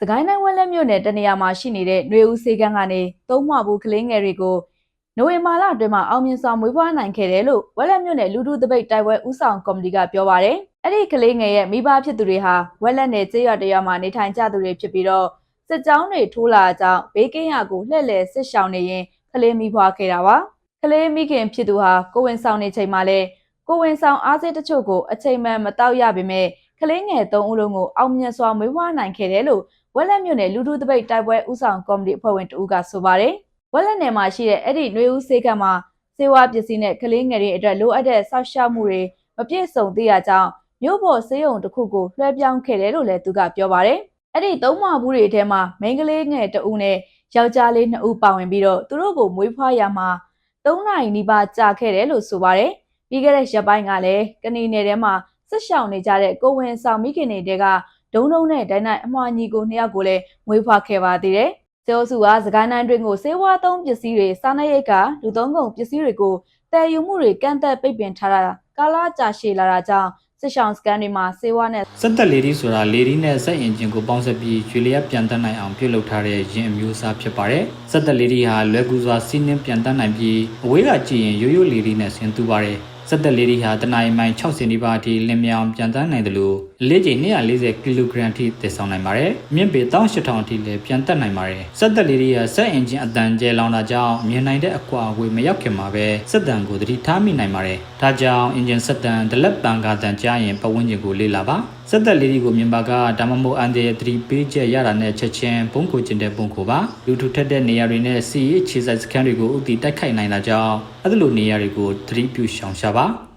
စကိုင်းတိုင်းဝက်လက်မြို့နယ်တနေရာမှာရှိနေတဲ့ຫນွေဦးစေကန်းကနေသုံးမဘူးကလေးငယ်တွေကိုနိုဝင်ဘာလအတွင်းမှာအောင်မြင်စွာမွေးဖွားနိုင်ခဲ့တယ်လို့ဝက်လက်မြို့နယ်လူထုတပိတ်တိုက်ပွဲဦးဆောင်ကော်မတီကပြောပါရယ်အဲ့ဒီကလေးငယ်ရဲ့မိဘဖြစ်သူတွေဟာဝက်လက်နယ်ကျေးရွာတရွာမှာနေထိုင်ကြသူတွေဖြစ်ပြီးတော့စစ်ကြောင်းတွေထိုးလာကြောင်းဘေးကင်းရာကိုလှည့်လည်စစ်ရှောင်နေရင်ကလေးမိဖွားခဲ့တာပါကလေးမိခင်ဖြစ်သူဟာကိုဝင်ဆောင်နေချိန်မှာလဲကိုဝင်ဆောင်အားစိတ်တချို့ကိုအချိန်မှန်မတောက်ရပေမဲ့ကလေးငယ်၃ဦးလုံးကိုအောင်မြင်စွာမွေးဖွားနိုင်ခဲ့တယ်လို့ ဝက်လက်မြို့နယ်လူထုတပိတ်တိုက်ပွဲဥဆောင်ကော်မတီအဖွဲ့ဝင်တဦးကဆိုပါတယ်။ဝက်လက်နယ်မှာရှိတဲ့အဲ့ဒီຫນွေဦးစေကမ်းမှာစေဝါပစ္စည်းနဲ့ကလေးငယ်တွေအတွက်လိုအပ်တဲ့စောင့်ရှောက်မှုတွေမပြည့်စုံသေးတာကြောင့်မြို့ပေါ်စေယုံတစ်ခုကိုလွှဲပြောင်းခဲ့တယ်လို့လည်းသူကပြောပါတယ်။အဲ့ဒီသုံးမဘူးတွေထဲမှာမိန်းကလေးငယ်တဦးနဲ့ယောက်ျားလေးနှစ်ဦးပါဝင်ပြီးတော့သူတို့ကိုမွေးဖွားရမှာ၃နိုင်နီးပါးကြာခဲ့တယ်လို့ဆိုပါတယ်။ပြီးခဲ့တဲ့ရက်ပိုင်းကလည်းကဏီနယ်ထဲမှာစစ်ရှောင်နေကြတဲ့ကိုဝင်ဆောင်မိခင်တွေက ဒုံဒုံနဲ့ဒိုင်းနိုင်အမွှာညီကိုနှစ်ယောက်ကိုလည်းမွေးဖွားခဲ့ပါသေးတယ်။ကျောစုကစကိုင်းတိုင်းတွင်ကိုစေဝါသုံးပစ္စည်းတွေစားနပ်ရိတ်ကလူသုံးကုန်ပစ္စည်းတွေကိုတည်ယူမှုတွေကန့်သက်ပိတ်ပင်ထားတာကာလကြာရှည်လာတာကြောင့်စစ်ဆောင်စကန်တွေမှာစေဝါနဲ့စက်သက်လေဒီဆိုတာလေဒီနဲ့စက်အင်ဂျင်ကိုပေါင်းစပ်ပြီးရွေလျက်ပြန်တတ်နိုင်အောင်ပြုလုပ်ထားတဲ့ယင်အမျိုးအစားဖြစ်ပါတယ်။စက်သက်လေဒီဟာလွယ်ကူစွာစီးနှင်းပြန်တတ်နိုင်ပြီးအဝေးကကြည့်ရင်ရိုးရိုးလေဒီနဲ့ဆင်တူပါတယ်။ စက်သက်လေးဒီဟာတနင်္မိုင်60နီးပါးအထိလင်းမြောင်ပြန်တန်းနိုင်တယ်လို့လေးချိန်240ကီလိုဂရမ်ထိတည်ဆောင်နိုင်ပါတယ်။မြင့်ပေ18000အထိလည်းပြန်တက်နိုင်ပါတယ်။စက်သက်လေးဒီဟာစက်အင်ဂျင်အတန်ကျဲလောင်တာကြောင့်မြင်နိုင်တဲ့အကွာအဝေးမရောက်ခင်မှာပဲစက်တန်ကိုသတိထားမိနိုင်ပါတယ်။ဒါကြောင့်အင်ဂျင်စက်တန်ဒလက်ပန်ကာတန်ကြားရင်ပတ်ဝန်းကျင်ကိုလေ့လာပါ။ စက်သက်လေးဒီကိုမြင်ပါကဒါမှမဟုတ်အန်တဲ့သတိပေးချက်ရတာနဲ့ချက်ချင်းပုံကိုကျင်တဲ့ပုံကိုပါလူထုထက်တဲ့နေရာတွေနဲ့စီရေးခြေစိုက်စခန်းတွေကိုဥတီတိုက်ခိုက်နိုင်တာကြောင့်အဲ့လိုနေရာတွေကိုသတိပြုရှောင်ရှားပါ